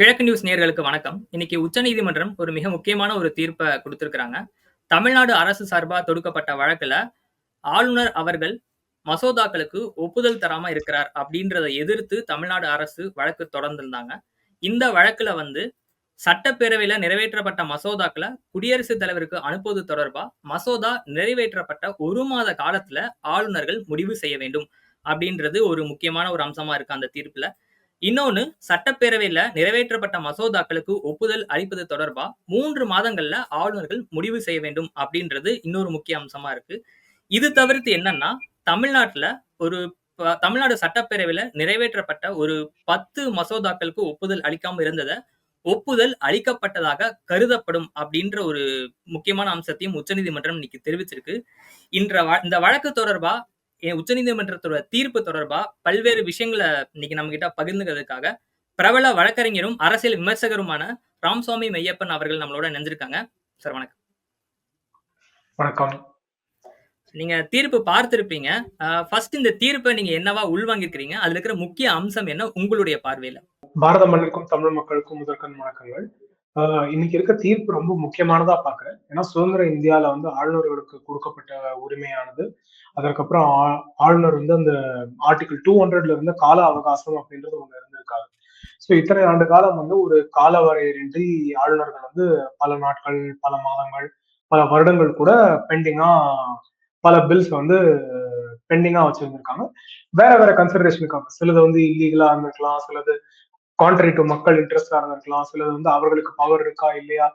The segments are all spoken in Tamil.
கிழக்கு நியூஸ் நேர்களுக்கு வணக்கம். இன்னைக்கு உச்சநீதிமன்றம் ஒரு மிக முக்கியமான ஒரு தீர்ப்ப குடுத்திருக்கிறாங்க. தமிழ்நாடு அரசு சார்பாக தொடுக்கப்பட்ட வழக்குல, ஆளுநர் அவர்கள் மசோதாக்களுக்கு ஒப்புதல் தராம இருக்கிறார் அப்படின்றத எதிர்த்து தமிழ்நாடு அரசு வழக்கு தொடர்ந்திருந்தாங்க. இந்த வழக்குல வந்து சட்டப்பேரவையில நிறைவேற்றப்பட்ட மசோதாக்களை குடியரசுத் தலைவருக்கு அனுப்புவது தொடர்பா, மசோதா நிறைவேற்றப்பட்ட ஒரு மாத காலத்துல ஆளுநர்கள் முடிவு செய்ய வேண்டும் அப்படின்றது ஒரு முக்கியமான ஒரு அம்சமா இருக்கு அந்த தீர்ப்புல. இன்னொன்னு சட்டப்பேரவையில நிறைவேற்றப்பட்ட மசோதாக்களுக்கு ஒப்புதல் அளிப்பது தொடர்பா மூன்று மாதங்கள்ல ஆளுநர்கள் முடிவு செய்ய வேண்டும் அப்படின்றது இன்னொரு முக்கிய அம்சமா இருக்கு. இது தவிர்த்து என்னன்னா, தமிழ்நாட்டுல ஒரு தமிழ்நாடு சட்டப்பேரவையில நிறைவேற்றப்பட்ட ஒரு 10 மசோதாக்களுக்கு ஒப்புதல் அளிக்காம இருந்ததை ஒப்புதல் அளிக்கப்பட்டதாக கருதப்படும் அப்படின்ற ஒரு முக்கியமான அம்சத்தையும் உச்சநீதிமன்றம் இன்னைக்கு தெரிவிச்சிருக்கு. இன்ற இந்த வழக்கு தொடர்பா உச்சநீதிமன்றத்தோட தீர்ப்பு தொடர்பா பல்வேறு விஷயங்கள இன்னைக்கு நம்மகிட்ட பகிர்ந்துக்கிறதுக்காக, பிரபல வழக்கறிஞரும், அரசியல் விமர்சகருமான ராமசாமி மெய்யப்பன் அவர்கள் நம்மளோட இணைஞ்சிருக்காங்க. சார் வணக்கம். வணக்கம். நீங்க தீர்ப்பு பார்த்திருப்பீங்க. ஃபர்ஸ்ட் இந்த தீர்ப்ப நீங்க என்னவா உள்வாங்கியிருக்கிறீங்க? அதுல இருக்கிற முக்கிய அம்சம் என்ன உங்களுடைய பார்வையில? பாரத மண்ணிற்கும், தமிழ் மக்களுக்கும் முதற்கண் வணக்கங்கள். இன்னைக்கு இருக்க தீர்ப்பு ரொம்ப முக்கியமானதா பார்க்கிறேன். ஏன்னா சுதந்திர இந்தியால வந்து ஆளுநர்களுக்கு குடுக்கப்பட்ட உரிமையானது, அதற்கப்புறம் ஆ ஆளுநர் வந்து அந்த ஆர்டிகள் டூ ஹண்ட்ரட்ல இருந்த கால அவகாசம் அப்படின்றது ஒண்ணு இருந்திருக்காங்க ஸோ இத்தனை ஆண்டு காலம் வந்து ஒரு கால வரையறையின்றி ஆளுநர்கள் வந்து பல நாட்கள், பல மாதங்கள், பல வருடங்கள் கூட பெண்டிங்கா பல பில்ஸ் வந்து பெண்டிங்கா வச்சிருந்திருக்காங்க. வேற வேற கன்சிடரேஷனுக்காக. சிலது வந்து இல்லீகலா இருந்திருக்கலாம், சிலது கான்ட்ரி டூ மக்கள் இன்ட்ரெஸ்டா இருந்திருக்கலாம், சிலது வந்து அவர்களுக்கு பவர் இருக்கா, இல்லையா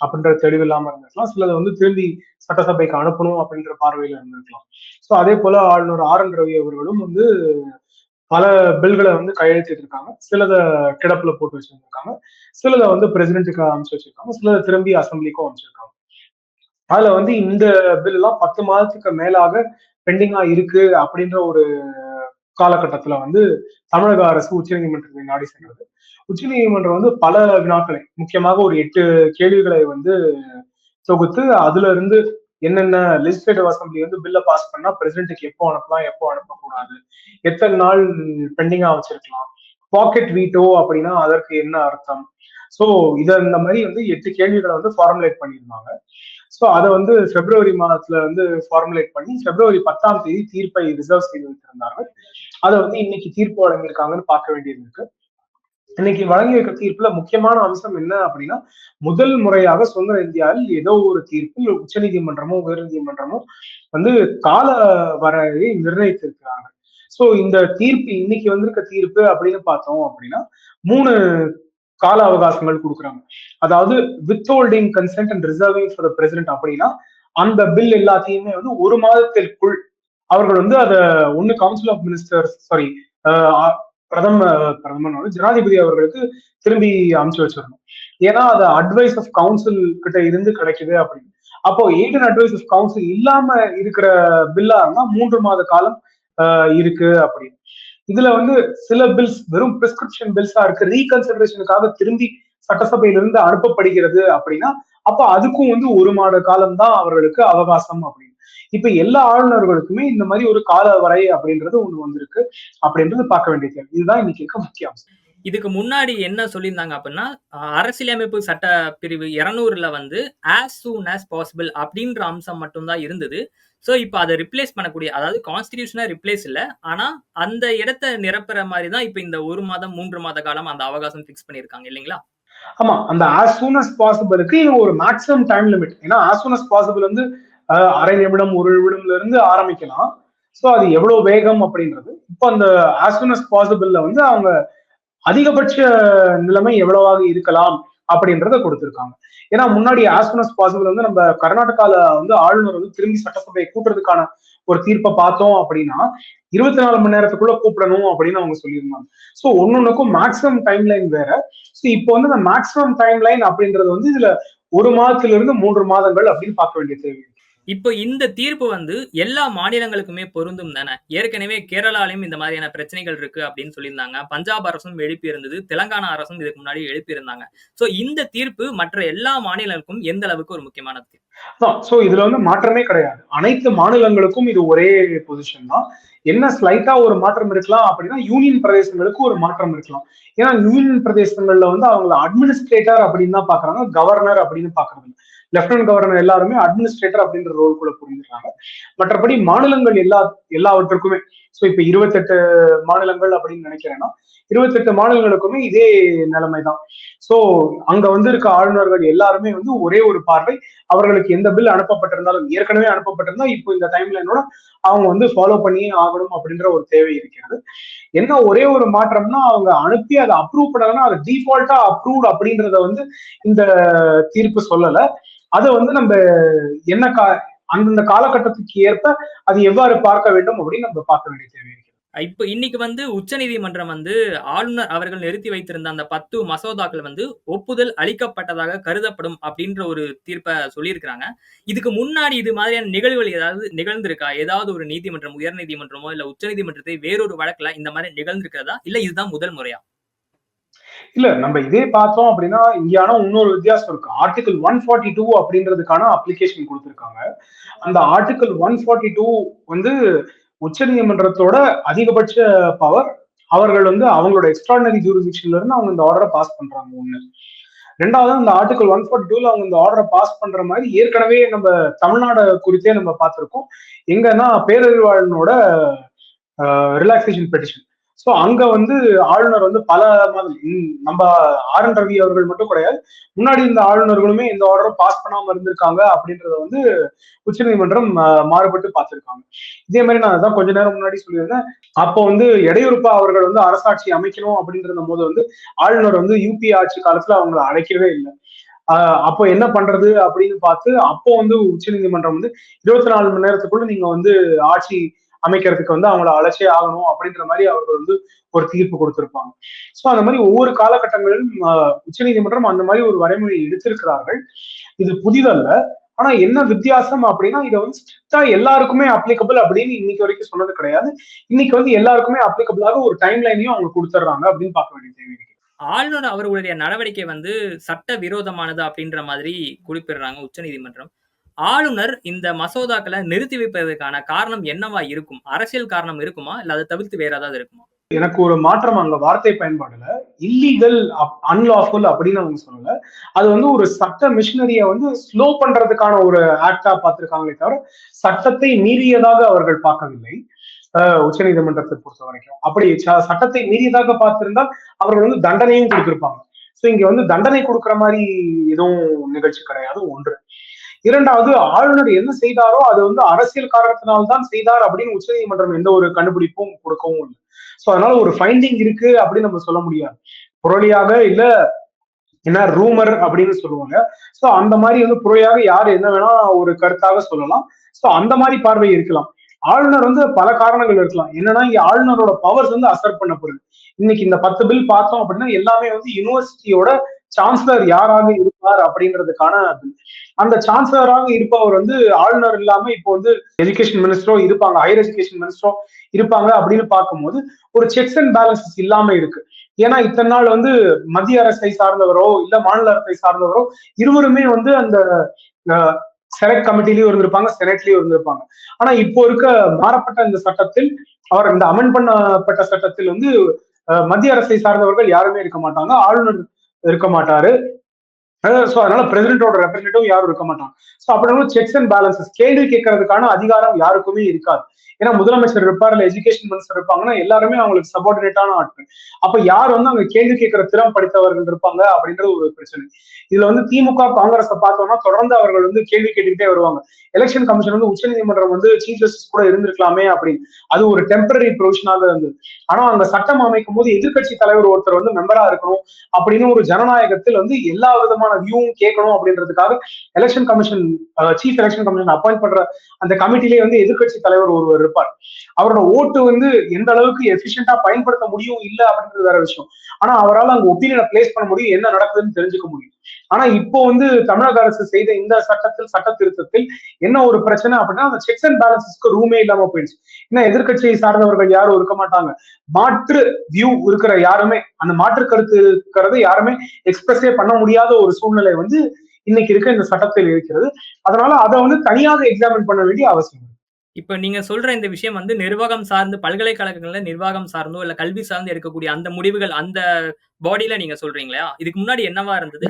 அப்படின்ற தெளிவு இல்லாம இருந்திருக்கலாம். சிலது வந்து திரும்பி சட்டசபைக்கு அனுப்பணும் அப்படின்ற பார்வையில இருந்திருக்கலாம். ஸோ அதே போல ஆளுநர் ஆர். என். ரவி அவர்களும் வந்து பல பில்களை வந்து கையெழுத்திட்டிருக்காங்க. சிலத கிடப்புல போட்டு வச்சிருந்திருக்காங்க. சிலத வந்து பிரசிடென்ட்டுக்கு அனுப்பிச்சு வச்சிருக்காங்க. சிலத திரும்பி அசம்பிளிக்கும் அனுப்பிச்சிருக்காங்க. அதுல வந்து இந்த பில் எல்லாம் பத்து மாதத்துக்கு மேலாக பெண்டிங்கா இருக்கு அப்படின்ற ஒரு காலகட்டத்துல வந்து தமிழக அரசு உச்சநீதிமன்றத்தை நாடி சென்றது. உச்சநீதிமன்றம் வந்து பல வினாக்களை, முக்கியமாக ஒரு எட்டு கேள்விகளை வந்து தொகுத்து, அதுல இருந்து என்னென்ன லெஜிஸ்லேட்டிவ் அசம்பிளி வந்து பில்ல பாஸ் பண்ணா பிரசிடென்ட்டுக்கு எப்போ அனுப்பலாம், எப்போ அனுப்பக்கூடாது, எத்தனை நாள் பெண்டிங்கா வச்சிருக்கலாம், பாக்கெட் வீட்டோ அப்படின்னா அதற்கு என்ன அர்த்தம்? ஸோ இத இந்த மாதிரி வந்து எட்டு கேள்விகளை வந்து ஃபார்முலேட் பண்ணியிருந்தாங்க. ஸோ அதை வந்து பிப்ரவரி மாதத்துல வந்து ஃபார்முலேட் பண்ணி, பிப்ரவரி 10ஆம் தேதி தீர்ப்பை ரிசர்வ் செய்து வைத்திருந்தார்கள். அத வந்து இன்னைக்கு தீர்ப்பு வழங்கியிருக்காங்கன்னு பார்க்க வேண்டியது இருக்கு. இன்னைக்கு வழங்கிய தீர்ப்புல முக்கியமான அம்சம் என்ன அப்படின்னா, முதல் முறையாக சுதந்திர இந்தியாவில் ஏதோ ஒரு தீர்ப்பில் உச்சநீதிமன்றமோ, உயர்நீதிமன்றமோ வந்து கால வரையை நிர்ணயித்திருக்கிறாங்க. சோ இந்த தீர்ப்பு இன்னைக்கு வந்திருக்க தீர்ப்பு அப்படின்னு பார்த்தோம் அப்படின்னா, மூணு கால அவகாசங்கள் கொடுக்குறாங்க அதாவது withholding consent and reserving for the president அப்படின்னா, அந்த பில் எல்லாத்தையுமே வந்து ஒரு மாதத்திற்குள் அவர்கள் வந்து அத ஒண்ணு கவுன்சில் ஆஃப் மினிஸ்டர் சாரி பிரதம பிரதமர் ஜனாதிபதி அவர்களுக்கு திரும்பி அமுச்சு வச்சிடணும் ஏன்னா அது அட்வைஸ் ஆஃப் கவுன்சில் கிட்ட இருந்து கிடைக்குது அப்படின்னு. அப்போ எய்ட் அட்வைஸ் ஆஃப் கவுன்சில் இல்லாம இருக்கிற பில்லா இருந்தா மூன்று மாத காலம் இருக்கு அப்படின்னு. இதுல வந்து சில பில்ஸ் வெறும் பிரிஸ்கிரிப்ஷன் பில்ஸா இருக்கு. ரீகன்சிடரேஷனுக்காக திரும்பி சட்டசபையிலிருந்து அனுப்பப்படுகிறது அப்படின்னா, அப்ப அதுக்கும் வந்து ஒரு மாத காலம் தான் அவர்களுக்கு அவகாசம் அப்படின்னு. இப்ப எல்லா ஆளுநர்களுக்குமே இந்த மாரி ஒரு கால வரை அப்படின்றது ஒண்ணு வந்திருக்கு. அப்படின்றது பார்க்க வேண்டியது. இதுதான் இன்னைக்கு இருக்க முக்கிய அம்சம். இதுக்கு முன்னாடி என்ன சொல்லியிருந்தாங்க அப்படின்னா, அரசியலமைப்பு சட்ட பிரிவு 200ல வந்து ஆஸ் சூன் ஆஸ் பாசிபிள் அப்படின்ற அம்சம் மட்டும் தான் இருந்தது. ஸோ இப்ப அத ரிப்ளேஸ் பண்ணக்கூடிய அதாவது கான்ஸ்டிடியூஷனா ரிப்ளேஸ் இல்ல. ஆனா அந்த இடத்த நிரப்புற மாரி தான் இப்ப இந்த 1 மாதம், 3 மாத காலம் அந்த அவகாசம் ஃபிக்ஸ் பண்ணியிருக்காங்க இல்லைங்களா? ஆமா. அந்த ஆஸ் சூன் அஸ் பாசிபிள்க்கு ஒரு மேக்ஸிமம் டைம் லிமிட். ஏன்னா ஆஸ் சூன் அஸ் பாசிபிள் வந்து அரை நிமிடம், ஒரு நிமிடம்ல இருந்து ஆரம்பிக்கலாம். ஸோ அது எவ்வளவு வேகம் அப்படின்றது. இப்போ அந்த ஆஸ் பாசிபிள்ல வந்து அவங்க அதிகபட்ச நிலைமை எவ்வளவாக இருக்கலாம் அப்படின்றத கொடுத்திருக்காங்க. ஏன்னா முன்னாடி ஆஸ் பாசிபிள் வந்து நம்ம கர்நாடகால வந்து ஆளுநர் வந்து திரும்பி சட்டசபையை கூட்டுறதுக்கான ஒரு தீர்ப்பை பார்த்தோம் அப்படின்னா, 24 மணி நேரத்துக்குள்ள கூப்பிடணும் அப்படின்னு அவங்க சொல்லியிருந்தாங்க. ஸோ ஒன்னொன்னுக்கும் மேக்ஸிமம் டைம் லைன் வேற. ஸோ இப்போ வந்து அந்த மேக்ஸிமம் டைம் லைன் அப்படின்றது வந்து இதுல 1 மாதத்திலிருந்து மூன்று மாதங்கள் அப்படின்னு பார்க்க வேண்டிய தேவை இப்போ இந்த தீர்ப்பு வந்து எல்லா மாநிலங்களுக்குமே பொருந்தும் தானே? ஏற்கனவே கேரளாலயும் இந்த மாதிரியான பிரச்சனைகள் இருக்கு அப்படின்னு சொல்லியிருந்தாங்க. பஞ்சாப் அரசும் எழுப்பி இருந்தது. தெலங்கானா அரசும் இதுக்கு முன்னாடி எழுப்பி இருந்தாங்க. சோ இந்த தீர்ப்பு மற்ற எல்லா மாநிலங்களுக்கும் எந்த அளவுக்கு ஒரு முக்கியமான தீர்ப்பு? ஸோ இதுல வந்து மாற்றமே கிடையாது. அனைத்து மாநிலங்களுக்கும் இது ஒரே பொசிஷன் தான். என்ன ஸ்லைட்டா ஒரு மாற்றம் இருக்கலாம் அப்படின்னா, யூனியன் பிரதேசங்களுக்கு ஒரு மாற்றம் இருக்கலாம். ஏன்னா யூனியன் பிரதேசங்கள்ல வந்து அவங்கள அட்மினிஸ்ட்ரேட்டர் அப்படின்னு தான் பாக்குறாங்க. கவர்னர் அப்படின்னு பாக்குறது லெப்டினன்ட் கவர்னர் எல்லாருமே அட்மினிஸ்ட்ரேட்டர் அப்படின்ற ரோல்குள்ள புரிஞ்சுக்கிறாங்க. மற்றபடி மாநிலங்கள் எல்லா எல்லாவற்றுக்குமே சோ இப்ப 28 மாநிலங்கள் அப்படின்னு நினைக்கிறேன்னா, 28 மாநிலங்களுக்குமே இதே நிலைமை தான். சோ அங்க வந்து இருக்க ஆளுநர்கள் எல்லாருமே வந்து ஒரே ஒரு பார்வை. அவர்களுக்கு எந்த பில் அனுப்பப்பட்டிருந்தாலும் ஏற்கனவே அனுப்பப்பட்டிருந்தா இப்போ இந்த டைம்ல என்னோட அவங்க வந்து ஃபாலோ பண்ணியே ஆகணும் அப்படின்ற ஒரு தேவை இருக்கிறது. என்ன ஒரே ஒரு மாற்றம்னா, அவங்க அனுப்பி அதை அப்ரூவ் பண்ணலன்னா, அது டிஃபால்ட்டா அப்ரூவ்ட் அப்படின்றத வந்து இந்த தீர்ப்பு சொல்லலை அதை வந்து நம்ம என்ன கா அந்தந்த காலகட்டத்துக்கு ஏற்ப அது எவ்வாறு பார்க்க வேண்டும் அப்படின்னு நம்ம பார்க்க வேண்டிய தேவை இருக்கிறது. இப்ப இன்னைக்கு வந்து உச்சநீதிமன்றம் வந்து ஆளுநர் அவர்கள் நிறுத்தி வைத்திருந்த அந்த 10 மசோதாக்கள் வந்து ஒப்புதல் அளிக்கப்பட்டதாக கருதப்படும் அப்படின்ற ஒரு தீர்ப்பை சொல்லியிருக்கிறாங்க. இதுக்கு முன்னாடி இது மாதிரியான நிகழ்வுகள் ஏதாவது நிகழ்ந்திருக்கா? ஏதாவது ஒரு நீதிமன்றம், உயர் நீதிமன்றமோ இல்ல நீதிமன்றத்தை வேறொரு வழக்குல இந்த மாதிரி நிகழ்ந்திருக்கிறதா? இல்ல இதுதான் முதல் முறையா? இல்ல நம்ம இதே பார்த்தோம் அப்படின்னா, இங்கேயான இன்னொரு வித்தியாசம் இருக்கு. ஆர்டிகிள் 142 அப்படின்றதுக்கான அப்ளிகேஷன் கொடுத்துருக்காங்க அந்த ஆர்டிகள் ஒன் ஃபார்ட்டி டூ வந்து உச்சநீதிமன்றத்தோட அதிகபட்ச பவர். அவர்கள் வந்து அவங்களோட எக்ஸ்ட்ராடனரி ஜூரிஸ்டிக்ஷன்ல இருந்து அவங்க இந்த ஆர்டரை பாஸ் பண்றாங்க ஒண்ணு. ரெண்டாவது அந்த ஆர்டிகல் ஒன் ஃபார்ட்டி டூல அவங்க இந்த ஆர்டரை பாஸ் பண்ற மாதிரி ஏற்கனவே நம்ம தமிழ்நாடு குறித்தே நம்ம பார்த்திருக்கோம். எங்கன்னா பேரறிவாளனோட ரிலாக்ஸேஷன் பெட்டிஷன். ஸோ அங்க வந்து ஆளுநர் வந்து பல மாதிரி நம்ம ஆர். என். ரவி அவர்கள் மட்டும் கிடையாது. முன்னாடி இந்த ஆளுநர்களுமே இந்த ஆர்டரும் பாஸ் பண்ணாம இருந்திருக்காங்க அப்படின்றத வந்து உச்சநீதிமன்றம் மாறுபட்டு பார்த்திருக்காங்க. இதே மாதிரி நான் அதான் கொஞ்ச நேரம் முன்னாடி சொல்லியிருந்தேன். அப்போ வந்து எடையூரப்பா அவர்கள் வந்து அரசாட்சி அமைக்கணும் அப்படின்றபோது வந்து ஆளுநர் வந்து யூபி ஆட்சி காலத்துல அவங்கள அழைக்கவே இல்ல. அப்போ என்ன பண்றது அப்படின்னு பார்த்து அப்போ வந்து உச்சநீதிமன்றம் வந்து 24 மணி நேரத்துக்குள்ள நீங்க வந்து ஆட்சி அமைக்கிறதுக்கு வந்து அவங்கள அழைச்சே ஆகணும் அப்படின்ற மாதிரி அவர்கள் வந்து ஒரு தீர்ப்பு கொடுத்திருப்பாங்க ஸோ அந்த மாதிரி ஒவ்வொரு காலகட்டங்களிலும் உச்ச உச்சநீதிமன்றம் அந்த மாதிரி ஒரு வரைமுறை எடுத்திருக்கிறார்கள். இது புதிதல்ல. ஆனா என்ன வித்தியாசம் அப்படின்னா, இதை வந்து ஸ்ட்ரிக்டா எல்லாருக்குமே அப்ளிகபிள் அப்படின்னு இன்னைக்கு வரைக்கும் சொன்னது கிடையாது. இன்னைக்கு வந்து எல்லாருக்குமே அப்ளிகபிளாக ஒரு டைம் லைனையும் அவங்க கொடுத்துட்றாங்க அப்படின்னு பார்க்க வேண்டிய தேவை இருக்கு. ஆளுநர் அவர்களுடைய நடவடிக்கை வந்து சட்ட விரோதமானது அப்படின்ற மாதிரி குறிப்பிடுறாங்க உச்சநீதிமன்றம். ஆளுநர் இந்த மசோதாக்களை நிறுத்தி வைப்பதற்கான காரணம் என்னவா இருக்கும்? அரசியல் காரணம் இருக்குமா? இல்ல அத தவிர்த்து வேற ஏதாவது இருக்குமா? எனக்கு ஒரு மாற்றம் அங்க வார்த்தை பயன்பாடுல இல்லீகல் அன்லாஃபுல் அப்படின்னு அவங்க சொல்லல. அது வந்து ஒரு சட்ட மிஷினரிய வந்து ஸ்லோ பண்றதுக்கான ஒரு ஆக்டா பார்த்திருக்காங்களே தவிர, சட்டத்தை மீறியதாக அவர்கள் பார்க்கவில்லை. அ உச்சநீதிமன்றத்தை பொறுத்தவரைக்கும். அப்படி சட்டத்தை மீறியதாக பார்த்திருந்தால் அவர்கள் வந்து தண்டனையும் கொடுத்திருப்பாங்க சோ இங்க வந்து தண்டனை குடுக்குற மாதிரி எதுவும் நிகழ்ச்சி கிடையாது ஒன்று இரண்டாவது ஆளுநர் என்ன செய்தாரோ அது வந்து அரசியல் காரணத்தினால்தான் செய்தார் அப்படின்னு உச்சநீதிமன்றம் எந்த ஒரு கண்டுபிடிப்பும் கொடுக்கவும் இல்லை சோ அதனால ஒரு ஃபைண்டிங் இருக்கு அப்படின்னு நம்ம சொல்ல முடியாது. புரளியாக இல்ல என்ன ரூமர் அப்படின்னு சொல்லுவாங்க. சோ அந்த மாதிரி வந்து புரளியாக யார் என்ன வேணா ஒரு கருத்தாக சொல்லலாம். சோ அந்த மாதிரி பார்வை இருக்கலாம். ஆளுநர் வந்து பல காரணங்கள் இருக்கலாம். என்னன்னா இங்க ஆளுநரோட பவர்ஸ் வந்து அசர்ட் பண்ணப்படுது. இன்னைக்கு இந்த 10 பில் பார்த்தோம் அப்படின்னா எல்லாமே வந்து யுனிவர்சிட்டியோட சான்சலர் யாராக இருப்பார் அப்படின்றதுக்கான அந்த சான்சலராக இருப்பவர் வந்து ஆளுநர் இல்லாம இப்போ வந்து எஜுகேஷன் மினிஸ்டரோ இருப்பாங்க. ஹையர் எஜுகேஷன் மினிஸ்டரோ இருப்பாங்க அப்படின்னு பார்க்கும்போது ஒரு செக்ஸ் அண்ட் பேலன்சஸ் இல்லாம இருக்கு. ஏன்னா இத்தனை நாள் வந்து மத்திய அரசை சார்ந்தவரோ, இல்ல மாநில அரசை சார்ந்தவரோ இருவருமே வந்து அந்த செனட் கமிட்டிலயும் இருந்திருப்பாங்க, செனட்லயும் இருந்திருப்பாங்க. ஆனா இப்போ இருக்க மாறப்பட்ட இந்த சட்டத்தில் அவர் இந்த அமெண்ட் பண்ணப்பட்ட சட்டத்தில் வந்து மத்திய அரசை சார்ந்தவர்கள் யாருமே இருக்க மாட்டாங்க. ஆளுநர் இருக்க மாட்டாரு. ஸோ அதனால பிரசிடென்ட்டோட ரெப்ரசன்டேட்டிவ் யாரும் இருக்க மாட்டாங்க. ஸோ அப்படிங்கும்போது செக்ஸ் அண்ட் பேலன்ஸஸ் கேள்வி கேட்கறதுக்கான அதிகாரம் யாருக்குமே இருக்காது. ஏன்னா முதலமைச்சர் இருப்பார், இல்லை எஜுகேஷன் மினிஸ்டர் இருப்பாங்கன்னா எல்லாருமே அவங்களுக்கு சபார்டினேட்டான ஆட்கள். அப்ப யார் வந்து அங்க கேள்வி கேட்கிற திறம் படித்தவர்கள் இருப்பாங்க அப்படின்றது ஒரு பிரச்சனை. இதுல வந்து திமுக, காங்கிரஸ் பார்த்தோம்னா தொடர்ந்து அவர்கள் வந்து கேள்வி கேட்டுக்கிட்டே வருவாங்க. எலெக்ஷன் கமிஷன் வந்து உச்சநீதிமன்றம் வந்து சீஃப் ஜஸ்டிஸ் கூட இருந்திருக்கலாமே அப்படின்னு. அது ஒரு டெம்பரரி ப்ரொவிஷனாக இருந்தது. ஆனா அங்க சட்டம் அமைக்கும் போது எதிர்க்கட்சி தலைவர் ஒருத்தர் வந்து மெம்பரா இருக்கணும் அப்படின்னு ஒரு ஜனநாயகத்தில் வந்து எல்லா விதமான வியூவும் கேட்கணும் அப்படின்றதுக்காக election commission chief election commission appoint பண்ற அந்த கமிட்டிலே வந்து எதிர்க்கட்சி தலைவர் ஒருவர் இருப்பார். அவரோட ஓட்டு வந்து எந்த அளவுக்கு எஃபிஷியண்டா பயன்படுத்த முடியும் இல்ல அப்படின்றது வேற விஷயம். ஆனா அவரால் அங்க ஒப்பீனியனை பிளேஸ் பண்ண முடியும் என்ன நடக்குதுன்னு தெரிஞ்சுக்க முடியும். ஆனா இப்போ வந்து தமிழக அரசு செய்த இந்த சட்டத்தில் சட்ட திருத்தத்தில் என்ன ஒரு பிரச்சனை அப்படின்னா அந்த செக்ஸ் அண்ட் பேலன்சஸ்க்கு ரூமே இல்லாம போயிடுச்சு. ஏன்னா எதிர்கட்சியை சார்ந்தவர்கள் யாரும் இருக்க மாட்டாங்க. மாற்று வியூ இருக்கிற யாருமே அந்த மாற்று கருத்து இருக்கிறது யாருமே எக்ஸ்பிரஸே பண்ண முடியாத ஒரு சூழ்நிலை வந்து இன்னைக்கு இருக்க இந்த சட்டத்தில் இருக்கிறது. அதனால அதை வந்து தனியாக எக்ஸாமின் பண்ண வேண்டிய அவசியம் இப்ப நீங்க சொல்ற இந்த விஷயம் வந்து நிர்வாகம் சார்ந்து பல்கலைக்கழகங்கள்ல நிர்வாகம் சார்ந்தோ இல்ல கல்வி சார்ந்து எடுக்கக்கூடிய அந்த முடிவுகள் அந்த பாடியில நீங்க சொல்றீங்களா? இதுக்கு முன்னாடி என்னவா இருந்தது?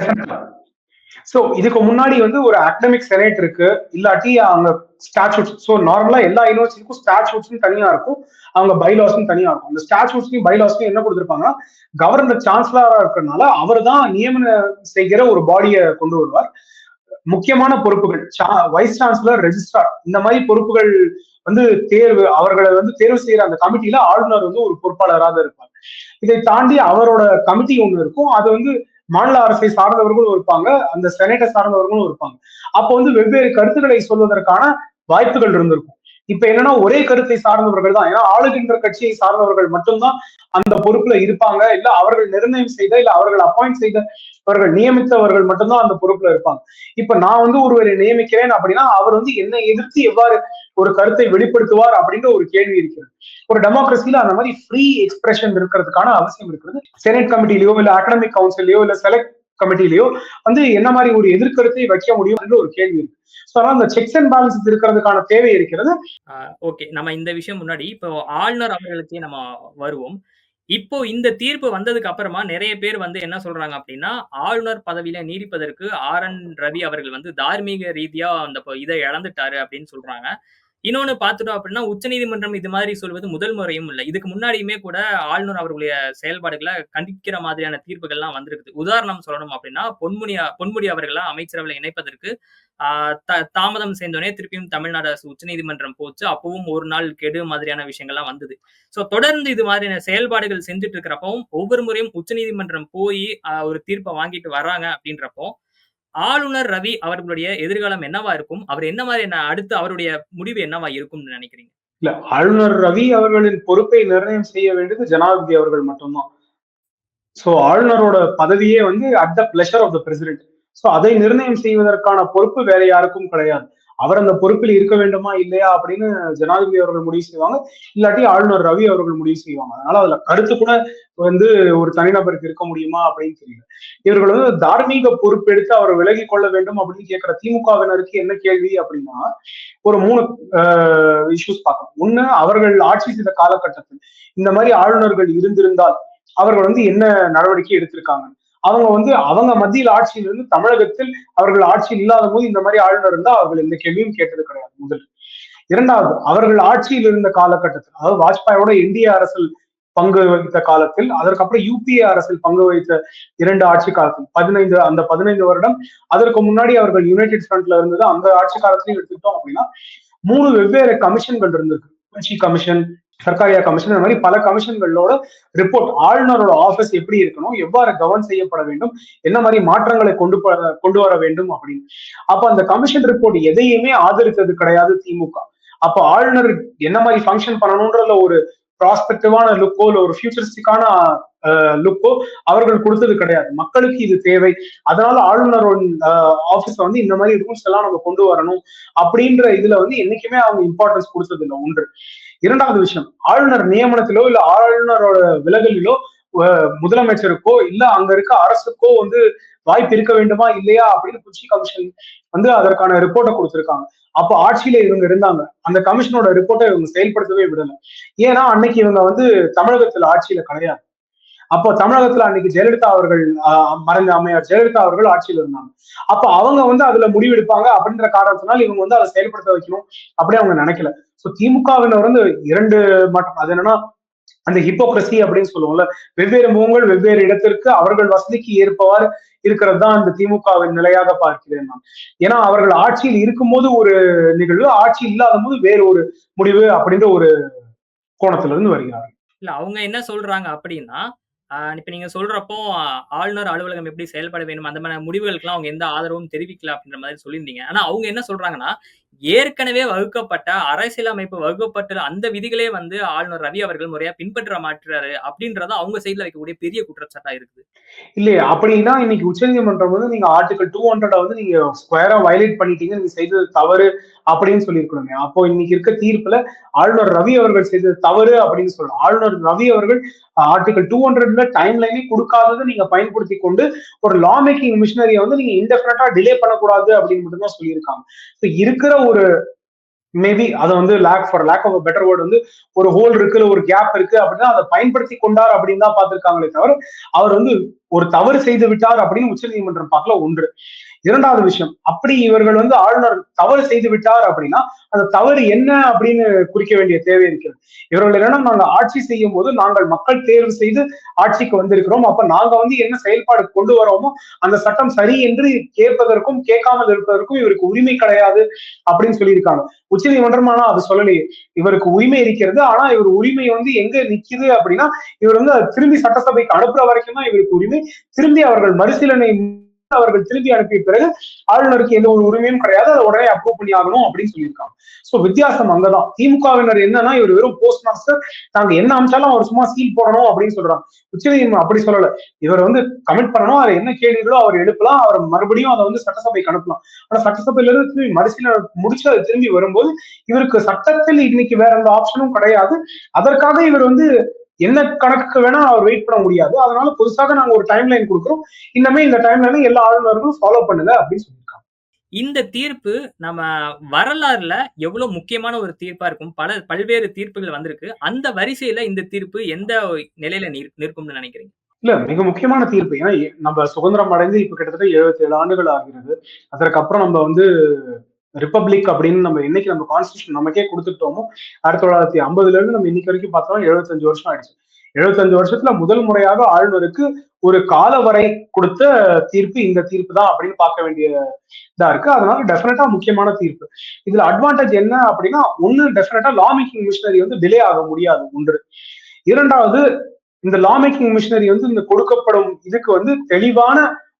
சோ இதுக்கு முன்னாடி வந்து ஒரு அகடமிக் செனேட் இருக்கு. இல்லாட்டி அவங்க ஸ்டாச்சூட்ஸ் சோ நார்மலா எல்லா யூனிவர்சிட்டிக்கும் ஸ்டாச்சூட்ஸ்னு தனியா இருக்கும். அவங்க பைலாஸ்னு தனியா இருக்கும். அந்த ஸ்டாச்சூட்ஸ்லையும் பைலாஸ்லயும் என்ன கொடுத்துருப்பாங்கன்னா கவர்னர் சான்சலரா இருக்கிறதுனால அவர் தான் நியமனம் செய்கிற ஒரு பாடியை கொண்டு வருவார். முக்கியமான பொறுப்புகள். வைஸ் சான்சலர் ரெஜிஸ்ட்ரார் இந்த மாதிரி பொறுப்புகள் வந்து தேர்வு அவர்களை வந்து தேர்வு செய்யற அந்த கமிட்டியில ஆளுநர் வந்து ஒரு பொறுப்பாளராக இருப்பார். இதை தாண்டி அவரோட கமிட்டி ஒண்ணு இருக்கும். அது வந்து மாநில அரசை சார்ந்தவர்களும் இருப்பாங்க. அந்த செனேட்டை சார்ந்தவர்களும் இருப்பாங்க. அப்போ வந்து வெவ்வேறு கருத்துக்களை சொல்வதற்கான வாய்ப்புகள் இருந்திருக்கும். இப்ப என்னன்னா ஒரே கருத்தை சார்ந்தவர்கள் தான். ஏன்னா ஆளுகின்ற கட்சியை சார்ந்தவர்கள் மட்டும்தான் அந்த பொறுப்புல இருப்பாங்க. இல்ல அவர்கள் நிர்ணயம் செய்த இல்ல அவர்கள் அப்பாயிண்ட் செய்த அவர்கள் நியமித்தவர்கள் மட்டும்தான் அந்த பொறுப்புல இருப்பாங்க. இப்ப நான் வந்து ஒருவரை நியமிக்கிறேன் அப்படின்னா அவர் வந்து என்னை எதிர்த்து எவ்வாறு ஒரு கருத்தை வெளிப்படுத்துவார் அப்படின்ற ஒரு கேள்வி இருக்கிறது. ஒரு டெமோக்ரஸில அந்த மாதிரி ஃப்ரீ எக்ஸ்பிரஷன் இருக்கிறதுக்கான அவசியம் இருக்கிறது. செனட் கமிட்டிலயோ இல்ல அகாடமிக் கவுன்சிலையோ இல்ல செலக்ட் கமிட்டிலேயோ வந்து என்ன மாதிரி ஒரு எதிர்கருத்தை வைக்க முடியும் என்று ஒரு கேள்வி இருக்கு. ஸோ அதனால அந்த செக்ஸ் அண்ட் பேலன்ஸ் இருக்கிறதுக்கான தேவை இருக்கிறது. ஓகே நம்ம இந்த விஷயம் முன்னாடி இப்போ ஆளுநர் அவர்களுக்கே நம்ம வருவோம். இப்போ இந்த தீர்ப்பு வந்ததுக்கு அப்புறமா நிறைய பேர் வந்து என்ன சொல்றாங்க அப்படின்னா ஆளுநர் பதவியில நீடிப்பதற்கு ஆர் என் ரவி அவர்கள் வந்து தார்மீக ரீதியா அந்த இதை இழந்துட்டாரு அப்படின்னு சொல்றாங்க. இன்னொன்னு பார்த்துட்டோம் அப்படின்னா உச்சநீதிமன்றம் இது மாதிரி சொல்வது முதல் முறையும் இல்லை. இதுக்கு முன்னாடியுமே கூட ஆளுநர் அவர்களுடைய செயல்பாடுகளை கண்டிக்கிற மாதிரியான தீர்ப்புகள்லாம் வந்திருக்குது. உதாரணம் சொல்லணும் அப்படின்னா பொன்முடி பொன்முடி அவர்களை அமைச்சரவையில் இணைப்பதற்கு தாமதம் சேர்ந்தோடனே திருப்பியும் தமிழ்நாடு அரசு உச்சநீதிமன்றம் போச்சு. அப்பவும் ஒரு நாள் கெடு மாதிரியான விஷயங்கள்லாம் வந்தது. ஸோ தொடர்ந்து இது மாதிரியான செயல்பாடுகள் செஞ்சுட்டு இருக்கிறப்பவும் ஒவ்வொரு முறையும் உச்சநீதிமன்றம் போய் ஒரு தீர்ப்பை வாங்கிட்டு வராங்க அப்படின்றப்போ ஆளுநர் ரவி அவர்களுடைய எதிர்காலம் என்னவா இருக்கும்? அவர் என்ன மாதிரி அடுத்து அவருடைய முடிவு என்னவா இருக்கும்னு நினைக்கிறீங்க? இல்ல ஆளுநர் ரவி அவர்களின் பொறுப்பை நிர்ணயம் செய்ய வேண்டியது ஜனாதிபதி அவர்கள் மட்டும்தான். சோ ஆளுநரோட பதவியே வந்து at the pleasure of the president so அதை நிர்ணயம் செய்வதற்கான பொறுப்பு வேற யாருக்கும் கிடையாது. அவர் அந்த பொறுப்பில் இருக்க வேண்டுமா இல்லையா அப்படின்னு ஜனாதிபதி அவர்கள் முடிவு செய்வாங்க. இல்லாட்டி ஆளுநர் ரவி அவர்கள் முடிவு செய்வாங்க. அதனால அதுல கருத்து கூட வந்து ஒரு தனிநபருக்கு இருக்க முடியுமா அப்படின்னு தெரியல. இவர்கள் வந்து தார்மீக பொறுப்பெடுத்து அவர் விலகி கொள்ள வேண்டும் அப்படின்னு கேட்கிற திமுகவினருக்கு என்ன கேள்வி அப்படின்னா ஒரு மூணு இஷ்யூஸ் பார்க்கணும். ஒண்ணு அவர்கள் ஆட்சி செய்த காலகட்டத்தில் இந்த மாதிரி ஆளுநர்கள் இருந்திருந்தால் அவர்கள் வந்து என்ன நடவடிக்கை எடுத்திருக்காங்க? அவங்க வந்து அவங்க மத்தியில் ஆட்சியில் இருந்து தமிழகத்தில் அவர்கள் ஆட்சியில் இல்லாத போது இந்த மாதிரி ஆளுநர் இருந்தால் அவர்கள் எந்த கேள்வியும் கேட்டது கிடையாது முதல் இரண்டாவது அவர்கள் ஆட்சியில் இருந்த காலகட்டத்தில் அதாவது வாஜ்பாயோட இந்திய அரசில் பங்கு வகித்த காலத்தில் அதற்கப்புறம் யூபிஏ அரசில் பங்கு வகித்த இரண்டு ஆட்சி காலத்தில் பதினைந்து அந்த பதினைந்து வருடம் அதற்கு முன்னாடி அவர்கள் யுனைடெட் ஃப்ரண்ட்ல இருந்தது அந்த ஆட்சி காலத்திலையும் எடுத்துக்கிட்டோம் அப்படின்னா மூணு வெவ்வேறு கமிஷன்கள் இருந்திருக்கு. கமிஷன் சர்க்காரியா கமிஷன் மாதிரி பல கமிஷன்களோட ரிப்போர்ட் ஆளுநரோட ஆபீஸ் எப்படி இருக்கணும் எவ்வாறு கவர்ன் செய்யப்பட வேண்டும் என்ன மாதிரி மாற்றங்களை கொண்டு கொண்டு வர வேண்டும் அப்படின்னு. அப்ப அந்த கமிஷன் ரிப்போர்ட் எதையுமே ஆதரித்தது கிடையாது திமுக. அப்ப ஆளுநர் என்ன மாதிரி ஃபங்க்ஷன் பண்ணணும்ன்றதுல ஒரு ப்ராஸ்பெக்டிவான லுக்கோ இல்ல ஒரு ஃபியூச்சரிஸ்டிக்கான லுக்கோ அவர்கள் கொடுத்தது கிடையாது. மக்களுக்கு இது தேவை. அதனால ஆளுநரோட ஆபீஸ்ல வந்து இந்த மாதிரி ரூல்ஸ் எல்லாம் நம்ம கொண்டு வரணும் அப்படின்ற இதுல வந்து என்னைக்குமே அவங்க இம்பார்ட்டன்ஸ் கொடுத்தது இல்லை ஒன்று. இரண்டாவது விஷயம். ஆளுநர் நியமனத்திலோ இல்ல ஆளுநரோட விலகலிலோ முதலமைச்சருக்கோ இல்ல அங்க இருக்க அரசுக்கோ வந்து வாய்ப்பு இருக்க வேண்டுமா இல்லையா அப்படின்னு குச்சி கமிஷன் வந்து அதற்கான ரிப்போர்ட்டை கொடுத்திருக்காங்க. அப்ப ஆட்சியில இவங்க இருந்தாங்க. அந்த கமிஷனோட ரிப்போர்ட்டை இவங்க செயல்படுத்தவே விடல. ஏன்னா அன்னைக்கு இவங்க வந்து தமிழகத்துல ஆட்சியில கிடையாது. அப்போ தமிழகத்துல அன்னைக்கு ஜெயலலிதா அவர்கள் மறைந்த அம்மையார் ஜெயலலிதா அவர்கள் ஆட்சியில் இருந்தாங்க. அப்ப அவங்க வந்து அதுல முடிவெடுப்பாங்க அப்படின்ற காரணத்தினால் இவங்க வந்து அதை செயல்படுத்த வைக்கணும். அப்படி அவங்க நினைக்கல. சோ திமுகவினர் வந்து இரண்டு மட்டும் அது என்னன்னா அந்த ஹிப்போக்ரசி அப்படின்னு சொல்லுவோம்ல வெவ்வேறு முகங்கள் வெவ்வேறு இடத்திற்கு அவர்கள் வசதிக்கு ஏற்பவாறு இருக்கிறது தான் அந்த திமுகவின் நிலையாக பார்க்கிறேன் நான் ஏன்னா அவர்கள் ஆட்சியில் இருக்கும்போது ஒரு நிகழ்வு ஆட்சி இல்லாத போது வேறு ஒரு முடிவு அப்படின்ற ஒரு கோணத்துல இருந்து வருகிறார்கள் இல்ல அவங்க என்ன சொல்றாங்க அப்படின்னா இப்ப நீங்க சொல்றப்போ, ஆளுநர் அலுவலகம் எப்படி செயல்பட வேண்டும், அந்த மாதிரி முடிவுகளுக்கெல்லாம் அவங்க எந்த ஆதரவும் தெரிவிக்கல அப்படின்ற மாதிரி சொல்லியிருந்தீங்க. ஆனா அவங்க என்ன சொல்றாங்கன்னா, ஏற்கனவே வகுக்கப்பட்ட அரசியலமைப்பு வகுக்கப்பட்ட அந்த விதிகளே வந்து ஆளுநர் ரவி அவர்கள் முறையா பின்பற்ற மாட்டுறாரு அப்படின்றத அவங்க சைடுல வைக்கக்கூடிய பெரிய குற்றச்சாட்டா இருக்குது. இல்லையே அப்படின்னா இன்னைக்கு உச்சநீதிமன்றம் வந்து நீங்க ஆர்டிகல் 200 வந்து நீங்க ஸ்கொயரா வயலேட் பண்ணிட்டீங்க. நீங்க செய்தது தவறு அப்படின்னு சொல்லியிருக்கணுமே. அப்போ இன்னைக்கு இருக்க தீர்ப்புல ஆளுநர் ரவி அவர்கள் செய்தது தவறு அப்படின்னு சொல்லணும். ஆளுநர் ரவி அவர்கள் ஆர்டிகல் 200ல டைம் லைனே கொடுக்காததை நீங்க பயன்படுத்தி கொண்டு ஒரு லா மேக்கிங் மிஷினரியை வந்து நீங்க இன்டெஃபினட்டா டிலே பண்ணக்கூடாது அப்படின்னு மட்டும் தான் சொல்லியிருக்காங்க. இருக்கிற ஒரு மேபி அதை வந்து lack for lack of better word வந்து ஒரு ஹோல் இருக்கு ஒரு கேப் இருக்கு அப்படின்னா அதை பயன்படுத்தி கொண்டார் அப்படின்னு தான் பார்த்திருக்காங்களே தவிர அவர் வந்து ஒரு தவறு செய்து விட்டார் அப்படின்னு உச்சநீதிமன்றம் பார்க்கல ஒன்று இரண்டாவது விஷயம் அப்படி இவர்கள் வந்து ஆளுநர் தவறு செய்து விட்டார் அப்படின்னா அந்த தவறு என்ன அப்படின்னு குறிக்க வேண்டிய தேவை இருக்கிறது. இவர்கள் நாங்கள் ஆட்சி செய்யும் போது நாங்கள் மக்கள் தேர்வு செய்து ஆட்சிக்கு வந்திருக்கிறோம். அப்ப நாங்க வந்து என்ன செயல்பாடு கொண்டு வரோமோ அந்த சட்டம் சரி என்று கேட்பதற்கும் கேட்காமல் இருப்பதற்கும் இவருக்கு உரிமை கிடையாது அப்படின்னு சொல்லியிருக்காங்க. உச்ச நீதிமன்றம் ஆனா அது சொல்லலையே. இவருக்கு உரிமை இருக்கிறது. ஆனா இவர் உரிமை வந்து எங்க நிக்குது அப்படின்னா இவர் வந்து திரும்பி சட்டசபைக்கு அனுப்புற வரைக்கும் தான் இவருக்கு உரிமை. திரும்பி அவர்கள் மறுசீலனை அவர்கள் திரும்பி அனுப்பிய பிறகு ஆளுநருக்கு எந்த ஒரு உரிமையும் கிடையாது. அதை உடனே அப்ரூவ் பண்ணி ஆகணும் அப்படின்னு சொல்லியிருக்காங்க. சோ வித்தியாசம் அங்கதான். திமுகவினர் என்னன்னா இவர் வெறும் போஸ்ட் மாஸ்டர் நாங்க என்ன அமிச்சாலும் அவர் சும்மா சீல் போடணும் அப்படின்னு சொல்றாங்க. உச்சநீதிமன்றம் அப்படி சொல்லல. இவர் வந்து கமிட் பண்ணணும் அவர் என்ன கேள்விகளோ அவர் எழுப்பலாம் அவர் மறுபடியும் அதை வந்து சட்டசபைக்கு அனுப்பலாம். ஆனா சட்டசபையில இருந்து திரும்பி மறுசீலனை முடிச்சு அது திரும்பி வரும்போது இவருக்கு சட்டத்தில் இன்னைக்கு வேற எந்த ஆப்ஷனும் கிடையாது. அதற்காக இவர் வந்து என்ன கணக்குக்கு வேணா அவர் வெயிட் பண்ண முடியாது. அதனால புதுசாக நாங்க ஒரு டைம் லைன் கொடுக்குறோம் இன்னமே இந்த டைம் லைனை எல்லா ஆளுநர்களும் ஃபாலோ பண்ணுங்க அப்படின்னு சொல்லியிருக்காங்க. இந்த தீர்ப்பு நம்ம வரலாறுல எவ்வளவு முக்கியமான ஒரு தீர்ப்பா இருக்கும். பல பல்வேறு தீர்ப்புகள் வந்திருக்கு. அந்த வரிசையில இந்த தீர்ப்பு எந்த நிலையில நிற்கும்னு நினைக்கிறீங்க? இல்ல மிக முக்கியமான தீர்ப்பு. ஏன்னா நம்ம சுதந்திரம் அடைந்து இப்ப கிட்டத்தட்ட எழுபத்தி ஏழு ஆண்டுகள் ஆகிறது. அதற்கப்புறம் நம்ம வந்து ரிப்பப்ளிக் அப்படின்னு நம்ம இன்னைக்கு நம்ம கான்ஸ்டியூஷன் நமக்கே கொடுத்துட்டோமோ ஆயிரத்தி தொள்ளாயிரத்தி ஐம்பதுல இருந்து நம்ம இன்னைக்கு வரைக்கும் பார்த்தோம் எழுபத்தஞ்சு வருஷம் ஆயிடுச்சு. எழுபத்தஞ்சு வருஷத்துல முதல் முறையாக ஆளுநருக்கு ஒரு கால வரை கொடுத்த தீர்ப்பு இந்த தீர்ப்பு தான் அப்படின்னு பார்க்க வேண்டிய இதா இருக்கு. அதனால டெஃபினட்டா முக்கியமான தீர்ப்பு. இதுல அட்வான்டேஜ் என்ன அப்படின்னா ஒன்னு டெஃபினட்டா லா மேக்கிங் மிஷினரி வந்து டிலே ஆக முடியாது ஒன்று. இரண்டாவது இந்த லா மேக்கிங் மிஷினரி வந்து இந்த கொடுக்கப்படும் இதுக்கு வந்து தெளிவான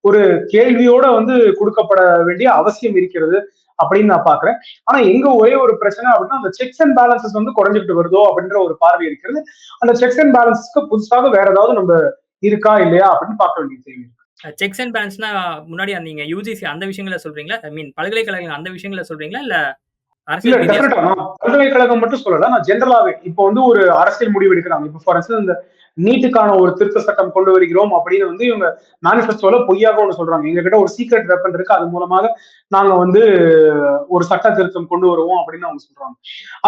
ஒரு கேள்வியோட வந்து கொடுக்கப்பட வேண்டிய அவசியம் இருக்கிறது. அப்படின்னு நான் பாக்குறேன் ஆனா எங்க ஒரே ஒரு பிரச்சனை அப்படின்னா அந்த செக்ஸ் அண்ட் பேலன்சஸ் வந்து குறைஞ்சிட்டு வருதோ அப்படின்ற ஒரு பார்வை இருக்கிறது. அந்த செக்ஸ் அண்ட் பேலன்சஸ்க்கு புதுசாக வேற ஏதாவது நம்ம இருக்கா இல்லையா அப்படின்னு பார்க்க வேண்டிய தேவை செக்ஸ் அண்ட் பேலன்ஸ்னா முன்னாடி நீங்க யூஜிசி அந்த விஷயங்கள சொல்றீங்களா? ஐ மீன் பல்கலைக்கழகம் அந்த விஷயங்கள சொல்றீங்களா? இல்ல அரசியல் பல்கலைக்கழகம் மட்டும் சொல்லல. நான் ஜென்ரலாவே இப்போ வந்து ஒரு அரசியல் முடிவு எடுக்கிறாங்க. இப்போ ஃபார் இன்ஸ்டன்ஸ் இந்த நீட்டுக்கான ஒரு திருத்த சட்டம் கொண்டு வருகிறோம் அப்படின்னு வந்து இவங்க மேனிஃபெஸ்டோல பொய்யாக ஒன்று சொல்றாங்க. எங்க கிட்ட ஒரு சீக்ரெட் வெப்பன் இருக்கு. அது மூலமாக நாங்க வந்து ஒரு சட்ட திருத்தம் கொண்டு வருவோம் அப்படின்னு அவங்க சொல்றாங்க.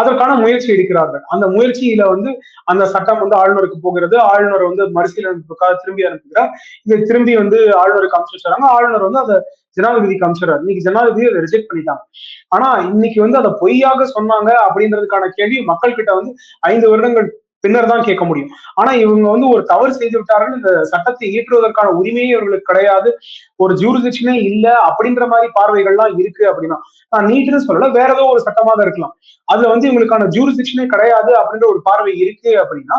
அதற்கான முயற்சி எடுக்கிறார்கள். அந்த முயற்சியில வந்து அந்த சட்டம் வந்து ஆளுநருக்கு போகிறது. ஆளுநர் வந்து மறுசீலமைப்புக்காக திரும்பி அனுப்புகிறார். இதை திரும்பி வந்து ஆளுநருக்கு அனுப்பிச்சு வச்சுறாங்க ஆளுநர் வந்து அதை ஜனாதிபதிக்கு அனுப்பிச்சுறாரு இன்னைக்கு ஜனாதிபதி அதை ரிஜெக்ட் பண்ணிட்டாங்க. ஆனா இன்னைக்கு வந்து அதை பொய்யாக சொன்னாங்க அப்படின்றதுக்கான கேள்வி மக்கள் கிட்ட வந்து ஐந்து வருடங்கள் பின்னர் தான் கேட்க முடியும். ஆனா இவங்க வந்து ஒரு தவறு செய்து விட்டார்கள். இந்த சட்டத்தை இயற்றுவதற்கான உரிமையே இவர்களுக்கு கிடையாது. ஒரு ஜூரிசிக்ஷனே இல்ல அப்படின்ற மாதிரி பார்வைகள்லாம் இருக்கு அப்படின்னா நான் நீட்டுன்னு சொல்லல வேற ஏதோ ஒரு சட்டமா தான் இருக்கலாம். அதுல வந்து இவங்களுக்கான ஜூரிசிக்ஷனே கிடையாது அப்படின்ற ஒரு பார்வை இருக்கு அப்படின்னா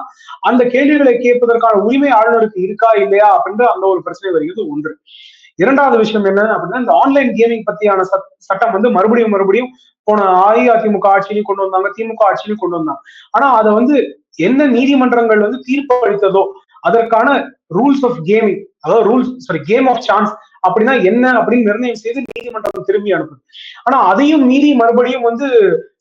அந்த கேள்விகளை கேட்பதற்கான உரிமை ஆளுநருக்கு இருக்கா இல்லையா அப்படின்ற அந்த ஒரு பிரச்சனை வருகிறது ஒன்று. இரண்டாவது விஷயம் என்ன அப்படின்னா இந்த ஆன்லைன் கேமிங் பத்தியான சட்டம் வந்து மறுபடியும் மறுபடியும் போன அஇஅதிமுக ஆட்சியிலையும் கொண்டு வந்தாங்க திமுக ஆட்சியிலையும் கொண்டு வந்தாங்க. ஆனா அதை வந்து என்ன நீதிமன்றங்கள் வந்து தீர்ப்பு அளித்ததோ அதற்கான ரூல்ஸ் ஆஃப் கேமிங் அதாவது rules sorry game of chance அப்படின்னா என்ன அப்படின்னு நிர்ணயம் செய்து நீதிமன்றம் திரும்பி அனுப்புது. ஆனா அதையும் மீறி மறுபடியும் வந்து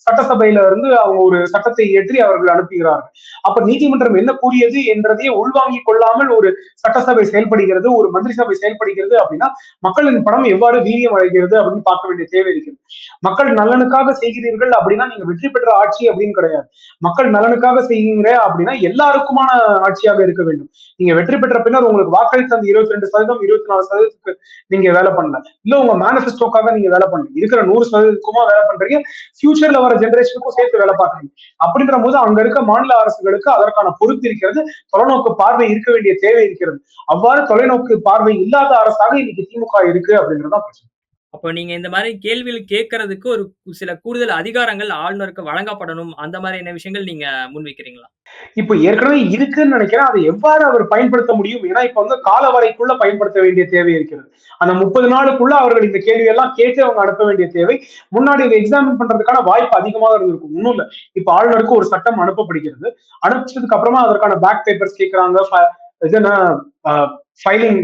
சட்டசபையில இருந்து அவங்க ஒரு சட்டத்தை இயற்றி அவர்கள் அனுப்புகிறார்கள். அப்ப நீதிமன்றம் என்ன கூறியது என்றதையே உள்வாங்கிக் கொள்ளாமல் ஒரு சட்டசபை செயல்படுகிறது ஒரு மந்திரி சபை செயல்படுகிறது அப்படின்னா மக்களின் பணம் எவ்வாறு வீரியம் அடைகிறது அப்படின்னு பார்க்க வேண்டிய தேவை இருக்கிறது மக்கள் நலனுக்காக செய்கிறீர்கள் அப்படின்னா நீங்க வெற்றி பெற்ற ஆட்சி அப்படின்னு கிடையாது. மக்கள் நலனுக்காக செய்யுங்க அப்படின்னா எல்லாருக்குமான ஆட்சியாக இருக்க வேண்டும். நீங்க வெற்றி பெற்ற பின்னர் உங்களுக்கு வாக்களித்த அந்த இருபத்தி ரெண்டு சதவீதம் இருபத்தி நாலு சதவீதத்துக்கு நீங்க வேலை பண்ணல. இல்ல உங்க மேனிபெஸ்டோக்காக நீங்க வேலை பண்ணல. இருக்கிற நூறு சதவீதத்துக்குமா வேலை பண்றீங்க. ஃபியூச்சர்ல வர ஜெனரேஷனுக்கும் சேர்த்து வேலை பார்க்கறீங்க அப்படின்ற போது அங்க இருக்க மாநில அரசுகளுக்கு அதற்கான பொறுத்து இருக்கிறது தொலைநோக்கு பார்வை இருக்க வேண்டிய தேவை இருக்கிறது. அவ்வாறு தொலைநோக்கு பார்வை இல்லாத அரசாக இன்னைக்கு திமுக இருக்கு அப்படின்றதான் பிரச்சனை. அப்போ நீங்க இந்த மாரி கேள்விகள் கேட்கறதுக்கு ஒரு சில கூடுதல் அதிகாரங்கள் ஆளுநருக்கு வழங்கப்படணும். அந்த மாதிரியான விஷயங்கள் நீங்க முன்வைக்கிறீங்களா? இப்ப ஏற்கனவே இருக்குன்னு நினைக்கிறேன். அதை எவ்வாறு அவர் பயன்படுத்த முடியும்? ஏன்னா, இப்ப வந்து காலவரைக்குள்ள பயன்படுத்த வேண்டிய தேவை இருக்கிறது. அந்த 30 நாளுக்குள்ள அவர்கள் இந்த கேள்வி எல்லாம் கேட்டு அவங்க அனுப்ப வேண்டிய தேவை. முன்னாடி இதை எக்ஸாமின் பண்றதுக்கான வாய்ப்பு அதிகமாக இருந்திருக்கும். ஒண்ணும் இல்ல. இப்ப ஆளுநருக்கு ஒரு சட்டம் அனுப்பப்படுகிறது. அனுப்பிச்சதுக்கு அப்புறமா அதற்கான பேக் பேப்பர்ஸ் கேட்கறாங்க. இது என்ன ஃபைலிங்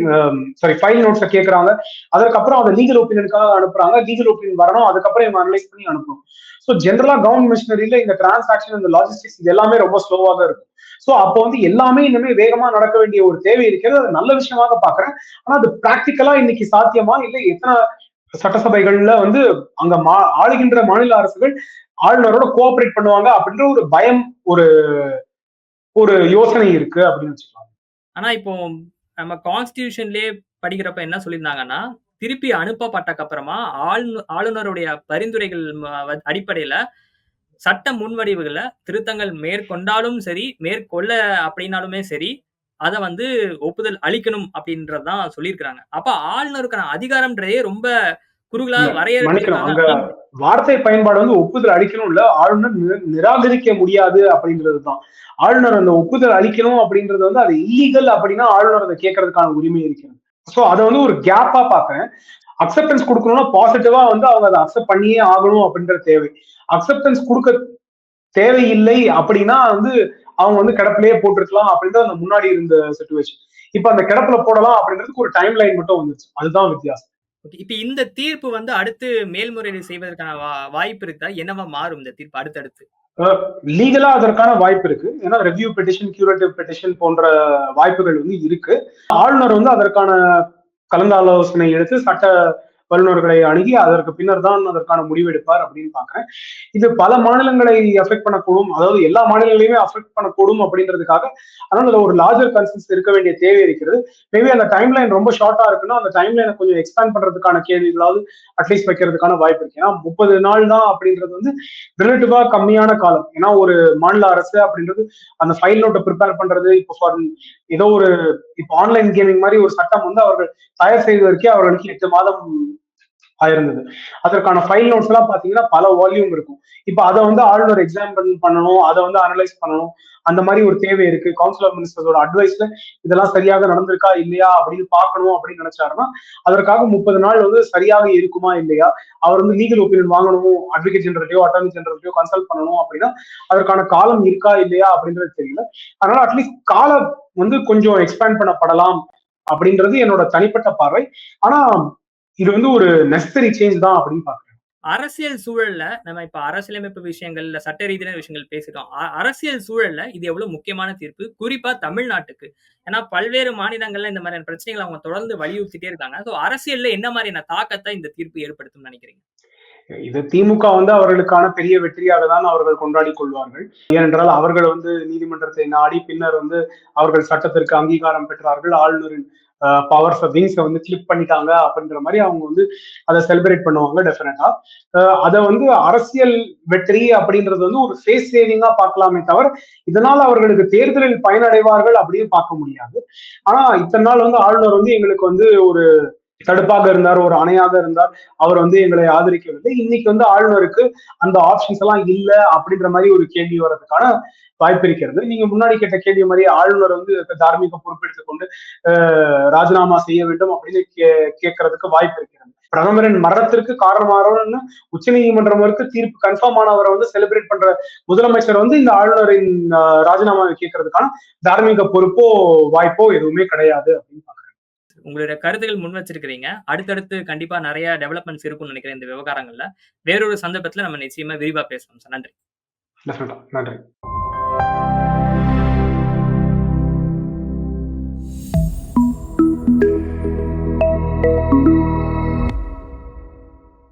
சாரி ஃபைல் நோட்ஸை கேட்குறாங்க அதுக்கப்புறம் அதை லீகல் ஒப்பீனியனுக்காக அனுப்புறாங்க. லீகல் ஒப்பீனியன் வரணும். அதுக்கப்புறம் இவங்க அனலைஸ் பண்ணி அனுப்பணும். ஸோ ஜென்ரலாக கவர்ன்மெண்ட் மிஷினரியில் இந்த டிரான்சாக்ஷன், இந்த லாஜிஸ்டிக்ஸ் இது எல்லாமே ரொம்ப ஸ்லோவாக தான் இருக்கும். ஸோ அப்போ வந்து எல்லாமே இன்னுமே வேகமா நடக்க வேண்டிய ஒரு தேவை இருக்கிறது. அது நல்ல விஷயமாக பாக்குறேன் ஆனா அது பிராக்டிகலா இன்னைக்கு சாத்தியமா? இல்லை எத்தனை சட்டசபைகள்ல வந்து அங்க மா ஆளுகின்ற மாநில அரசுகள் ஆளுநரோட கோஆப்பரேட் பண்ணுவாங்க அப்படின்ற ஒரு பயம், ஒரு ஒரு யோசனை இருக்கு அப்படின்னு வச்சுக்கலாம். ஆனா இப்போ நம்ம கான்ஸ்டியூஷன்லயே படிக்கிறப்ப என்ன சொல்லியிருந்தாங்கன்னா, திருப்பி அனுப்பப்பட்டக்கு அப்புறமா ஆளுந ஆளுநருடைய பரிந்துரைகள் அடிப்படையில சட்ட முன்வடிவுகளை திருத்தங்கள் மேற்கொண்டாலும் சரி, மேற்கொள்ள அப்படின்னாலுமே சரி, அதை வந்து ஒப்புதல் அளிக்கணும் அப்படின்றது தான் சொல்லியிருக்கிறாங்க. அப்ப ஆளுநருக்கான அதிகாரம்ன்றதே ரொம்ப அங்க அப்படின்னு வார்த்தை பயன்பாடு வந்து ஒப்புதல் அளிக்கணும் இல்ல. ஆளுநர் நிராகரிக்க முடியாது அப்படின்றது தான். ஆளுநர் அந்த ஒப்புதல் அளிக்கணும் அப்படின்றது வந்து அது இல்லீகல் அப்படின்னா ஆளுநர் அத கேட்கறதுக்கான உரிமை இருக்கிறது. ஸோ அத வந்து ஒரு கேப்பா பார்க்கிறேன். அக்செப்டன்ஸ் குடுக்கணும்னா பாசிட்டிவா வந்து அவங்க அத அக்செப்ட் பண்ணியே ஆகணும் அப்படின்ற தேவை. அக்செப்டன்ஸ் குடுக்க தேவையில்லை அப்படின்னா வந்து அவங்க வந்து கிடப்பிலேயே போட்டிருக்கலாம் அப்படின்றது அந்த முன்னாடி இருந்த சிச்சுவேஷன். இப்ப அந்த கிடப்புல போடலாம் அப்படின்றதுக்கு ஒரு டைம் லைன் மட்டும் வந்துருச்சு. அதுதான் வித்தியாசம். ஓகே. இப்ப இந்த தீர்ப்பு வந்து அடுத்து மேல்முறையீடு செய்வதற்கான வா வாய்ப்பு இருக்கா? என்னவா மாறும் இந்த தீர்ப்பு அடுத்தடுத்து? லீகலா அதற்கான வாய்ப்பு இருக்கு. ஏன்னா ரிவ்யூ பெட்டிஷன், கியூரேட்டிவ் பெட்டிஷன் போன்ற வாய்ப்புகள் வந்து இருக்கு. ஆளுநர் வந்து அதற்கான கலந்தாலோசனை எடுத்து சட்ட வல்லுநர்களை அணுகி அதற்கு பின்னர் தான் அதற்கான முடிவெடுப்பார் அப்படின்னு பாக்குறேன் இது பல மாநிலங்களை அஃபெக்ட் பண்ணக்கூடும். அதாவது எல்லா மாநிலங்களையுமே அஃபெக்ட் பண்ணக்கூடும் அப்படின்றதுக்காக அதனால அதுல ஒரு லார்ஜர் கன்சன்ஸ் இருக்க வேண்டிய தேவை இருக்கிறது. மேபி அந்த டைம் லைன் ரொம்ப ஷார்ட்டா இருக்குன்னா, அந்த டைம் லைனை கொஞ்சம் எக்ஸ்பேண்ட் பண்றதுக்கான கேள்விகளாவது அட்லீஸ்ட் வைக்கிறதுக்கான வாய்ப்பு இருக்கு. ஏன்னா 30 நாள் தான் அப்படின்றது வந்து ரிலேட்டிவா கம்மியான காலம். ஏன்னா ஒரு மாநில அரசு அப்படின்றது அந்த ஃபைல் நோட்டை ப்ரிப்பேர் பண்றது இப்போ ஃபார் ஏதோ ஒரு இப்போ ஆன்லைன் கேமிங் மாதிரி ஒரு சட்டம் வந்து அவர்கள் தயார் செய்வதற்கே அவர்களுக்கு எட்டு மாதம் ஆயிருந்தது. அதற்கான ஃபைல் நோட்ஸ் எல்லாம் பார்த்தீங்கன்னா, பல வால்யூம் இருக்கும். இப்ப அதை வந்து ஆளுநர் எக்ஸாம்பிள் பண்ணணும். அதை வந்து அனலைஸ் பண்ணணும். அந்த மாதிரி ஒரு தேவை இருக்கு. கவுன்சில் ஆஃப் மினிஸ்டர்ஸோட அட்வைஸ்ல இதெல்லாம் சரியாக நடந்திருக்கா? இல்லையா? அப்படின்னு பார்க்கணும் அப்படின்னு நினைச்சாருன்னா, அதற்காக 30 நாள் வந்து சரியாக இருக்குமா? இல்லையா? அவர் வந்து லீகல் ஒப்பீனியன் வாங்கணும். அட்வொகேட் ஜெனரலையோ, அட்டார்னி ஜெனரலையோ கன்சல்ட் பண்ணணும் அப்படின்னா, அதற்கான காலம் இருக்கா? இல்லையா? அப்படின்றது தெரியல. அதனால அட்லீஸ்ட் காலம் வந்து கொஞ்சம் எக்ஸ்பேண்ட் பண்ணப்படலாம் அப்படின்றது என்னோட தனிப்பட்ட பார்வை. ஆனா இது வந்து ஒரு நெசசரி சேஞ்ச் தான் அப்படின்னு பார்க்கிறேன். அரசியல் சூழல்ல நம்ம இப்ப அரசியலமைப்பு விஷயங்கள், இல்ல சட்ட ரீதியான விஷயங்கள் பேசிட்டோம். அரசியல் சூழல்ல இது எவ்வளவு முக்கியமான தீர்ப்பு? குறிப்பா தமிழ்நாட்டுக்கு. ஏன்னா பல்வேறு மாநிலங்கள்ல இந்த மாதிரியான பிரச்சனைகள அவங்க தொடர்ந்து வலியுறுத்திட்டே இருக்காங்க. சோ அரசியல்ல என்ன மாரியான தாக்கத்த இந்த தீர்ப்பு ஏற்படுத்தும்னு நினைக்கிறீங்க? இது திமுக வந்து அவர்களுக்கான பெரிய வெற்றியாக தான் அவர்கள் கொண்டாடிக் கொள்வார்கள். ஏனென்றால் அவர்கள் வந்து நீதிமன்றத்தை நாடி பின்னர் வந்து அவர்கள் சட்டத்திற்கு அங்கீகாரம் பெற்றார்கள். ஆளுநரின் பவர் பவர்ஸ வந்து கிளிப் பண்ணிட்டாங்க அப்படின்ற மாதிரி அவங்க வந்து அதை செலிப்ரேட் பண்ணுவாங்க டெஃபினட்டா. அதை வந்து அரசியல் வெற்றி அப்படின்றது வந்து ஒரு ஃபேஸ் சேவிங்கா பார்க்கலாமே தவிர, இதனால் அவர்களுக்கு தேர்தலில் பயனடைவார்கள் அப்படின்னு பார்க்க முடியாது. ஆனா இத்தனை நாள் வந்து ஆளுநர் வந்து எங்களுக்கு வந்து ஒரு தடுப்பாக இருந்தார், ஒரு அணையாக இருந்தார். அவர் வந்து எங்களை ஆதரிக்கவில்லை. இன்னைக்கு வந்து ஆளுநருக்கு அந்த ஆப்ஷன்ஸ் எல்லாம் இல்ல அப்படின்ற மாதிரி ஒரு கேள்வி வர்றதுக்கான வாய்ப்பு இருக்கிறது. நீங்க முன்னாடி கேட்ட கேள்வி மாதிரி ஆளுநர் வந்து தார்மீக பொறுப்பெடுத்துக் கொண்டு ராஜினாமா செய்ய வேண்டும் அப்படின்னு கே கேட்கறதுக்கு வாய்ப்பு இருக்கிறது. பிரதமரின் மரணத்திற்கு காரணமானவர்னு உச்சநீதிமன்றம் நீதிமன்றமருக்கு தீர்ப்பு கன்ஃபார்ம் ஆனவரை வந்து செலிப்ரேட் பண்ற முதலமைச்சர் வந்து இந்த ஆளுநரின் ராஜினாமாவை கேட்கறதுக்கான தார்மீக பொறுப்போ, வாய்ப்போ எதுவுமே கிடையாது அப்படின்னு உங்களுடைய கருத்துக்கள் முன் வச்சிருக்கிறீங்க. அடுத்தடுத்து கண்டிப்பா நிறைய டெவலப்மெண்ட்ஸ் இருக்கும்னு நினைக்கிறேன் இந்த விவகாரங்கள்ல. வேறொரு சந்தர்ப்பத்துல நம்ம நிச்சயமா விரிவா பேசணும் சார். நன்றி. நன்றி.